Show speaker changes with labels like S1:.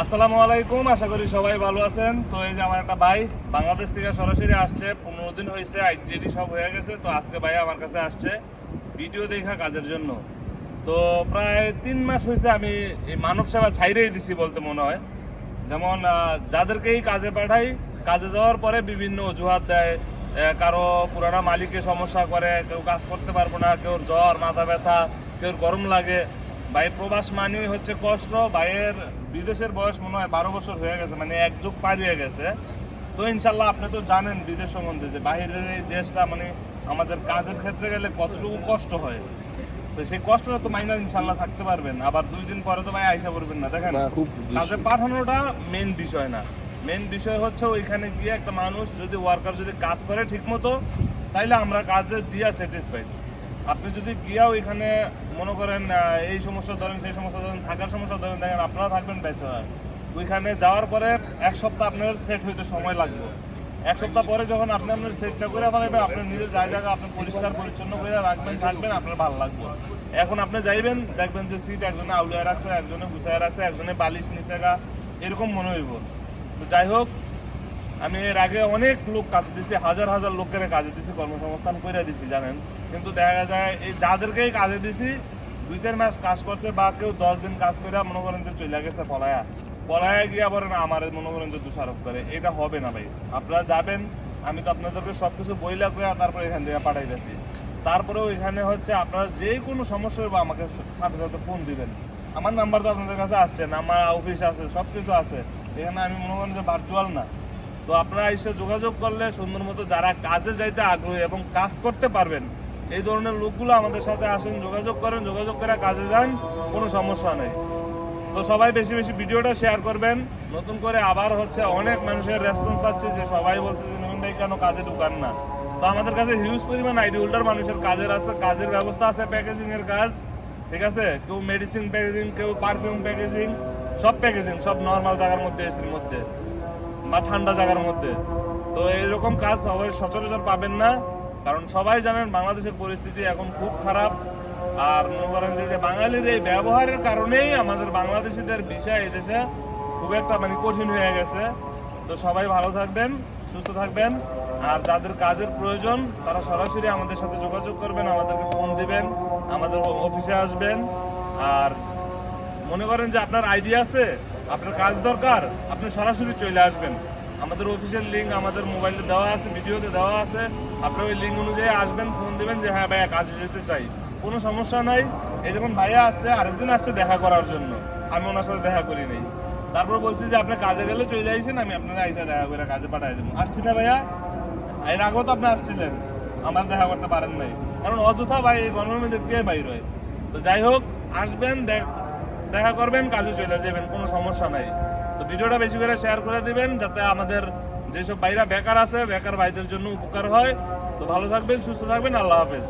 S1: আসসালামু আলাইকুম, আশা করি সবাই ভালো আছেন। তো এই যে আমার একটা ভাই বাংলাদেশ থেকে সরাসরি আসছে, পনেরো দিন হয়েছে আইডিডি সব হয়ে গেছে। তো আজকে ভাই আমার কাছে আসছে ভিডিও দেখা কাজের জন্য। তো প্রায় তিন মাস হয়েছে আমি এই মানব সেবা ছাইরেই দিছি বলতে মনে হয়। যেমন যাদেরকেই কাজে পাঠাই, কাজে যাওয়ার পরে বিভিন্ন অজুহাত দেয়। কারও পুরানা মালিকে সমস্যা করে, কেউ কাজ করতে পারব না কেউ জ্বর, মাথা ব্যথা কেউ গরম লাগে। ভাই প্রবাস মানে হচ্ছে কষ্ট ভাইয়ের বিদেশের বয়স মনে হয় বারো বছর হয়ে গেছে মানে এক যুগ পার হয়ে গেছে। তো ইনশাল্লাহ আপনি তো জানেন বিদেশ সম্বন্ধে যে বাইরের এই দেশটা মানে আমাদের কাজের ক্ষেত্রে গেলে কতটুকু কষ্ট হয়। তো সেই কষ্টটা তো মাইনা ইনশাল্লাহ থাকতে পারবেন আবার দুই দিন পরে তো ভাই আইসা করবেন না দেখেন। কাজে পাঠানোটা মেন বিষয় না। মেন বিষয় হচ্ছে ওইখানে গিয়ে একটা মানুষ যদি ওয়ার্কার যদি কাজ করে ঠিক মতো তাইলে আমরা কাজে দিয়া স্যাটিসফাইড আপনি যদি গিয়া ওইখানে মনে করেন এই সমস্যা ধরেন, সেই সমস্যা ধরেন, থাকার সমস্যা ধরেন, দেখেন আপনারা থাকবেন বেচার ওইখানে যাওয়ার পরে এক সপ্তাহ আপনার সেট হইতে সময় লাগবে। এক সপ্তাহ পরে যখন আপনি আপনার সেটটা করে ফেলাবেন আপনার নিজের জায়গা, আপনি পরিষ্কার, পরিচ্ছন্ন করে রাখবেন, থাকবেন, আপনার ভালো লাগবে। এখন আপনি যাইবেন, দেখবেন যে সিট একজনে আউলিয়া রাখছে, একজনে গুছায় রাখছে, একজনে বালিশ নিচে গা, এরকম মনে হইব। তো যাই হোক আমি এর আগে অনেক লোক কাজ দিছি, হাজার হাজার লোকের কাজে দিছি, কর্মসংস্থান করে দিছি, জানেন? কিন্তু দেখা যায়, এই যাদেরকেই কাজে দিছি, দুই চার মাস কাজ করছে বা কেউ দশ দিন কাজ করে মনে করেন যে চলে গেছে পলায়া। পলায়া গিয়ে আবার না, আমার মনে করেন যে দোষারোপ করে। এটা হবে না ভাই। আপনারা যাবেন, আমি তো আপনাদেরকে সব কিছু বইলা করে তারপরে এখান থেকে পাঠাই দিচ্ছি তারপরেও এখানে হচ্ছে আপনারা যে কোনো সমস্যা বা আমাকে সাথে সাথে ফোন দিবেন। আমার নাম্বার তো আপনাদের কাছে আসছে, আমার অফিস আছে সব কিছু আছে। এখানে আমি মনে করেন যে ভার্চুয়াল না। তো আপনারা এসে যোগাযোগ করলে সুন্দর মতো যারা কাজে যাইতে আগ্রহী এবং কাজ করতে পারবেন, এই ধরনের লোকগুলো আমাদের সাথে আসেন, যোগাযোগ করেন, যোগাযোগ করে কাজে যান, কোনো সমস্যা নেই। তো সবাই বেশি বেশি ভিডিওটা শেয়ার করবেন। নতুন করে আবার হচ্ছে অনেক মানুষের রেসপন্স পাচ্ছে যে সবাই বলছে যে নতুন ভাই, কেন কাজে ঢুকান না? তো আমাদের কাছে হিউজ পরিমাণ আইডি হোল্ডার মানুষের কাজের আছে, কাজের ব্যবস্থা আছে প্যাকেজিং এর কাজ, ঠিক আছে? কেউ মেডিসিন প্যাকেজিং কেউ পারফিউম প্যাকেজিং সব প্যাকেজিং সব নর্মাল জায়গার মধ্যে, এসির মধ্যে। বা ঠান্ডা জায়গার মধ্যে। তো এইরকম কাজ সবাই সচরাচর পাবেন না, কারণ সবাই জানেন বাংলাদেশের পরিস্থিতি এখন খুব খারাপ। আর মনে করেন যে বাঙালির এই ব্যবহারের কারণেই আমাদের বাংলাদেশিদের এই দেশে খুব একটা মানে কঠিন হয়ে গেছে। তো সবাই ভালো থাকবেন, সুস্থ থাকবেন, আর যাদের কাজের প্রয়োজন তারা সরাসরি আমাদের সাথে যোগাযোগ করবেন, আমাদেরকে ফোন দিবেন, আমাদের অফিসে আসবেন। আর মনে করেন যে আপনার আইডিয়া আছে? আপনার কাজ দরকার, আপনি সরাসরি চলে আসবেন। আমাদের অফিসের লিঙ্ক আমাদের মোবাইলে দেওয়া আছে, ভিডিওতে দেওয়া আছে। আপনি ওই লিঙ্ক অনুযায়ী আসবেন ফোন দিবেন যে হ্যাঁ ভাইয়া, কাজে যেতে চাই। কোনো সমস্যা নাই। এই যখন ভাইয়া আসছে আরেকদিন আসছে দেখা করার জন্য। আমি ওনার সাথে দেখা করি নাই। তারপর বলছি যে, আপনি কাজে গেলে চলে যাইছেন আমি আপনারা আইসা দেখা করে কাজে পাঠাই দেবো। আসছি না ভাইয়া? এর আগেও তো আপনি আসছিলেন। আমার দেখা করতে পারেন নাই। কারণ অযথা ভাই মধ্যে কে বাইর হয়। তো যাই হোক, আসবেন, দেখ দেখা করবেন, কাজে চলে যাবেন, কোনো সমস্যা নাই। তো ভিডিওটা বেশি করে শেয়ার করে দিবেন, যাতে আমাদের যেসব ভাইরা বেকার আছে, বেকার ভাইদের জন্য উপকার হয়। তো ভালো থাকবেন, সুস্থ থাকবেন, আল্লাহ হাফেজ।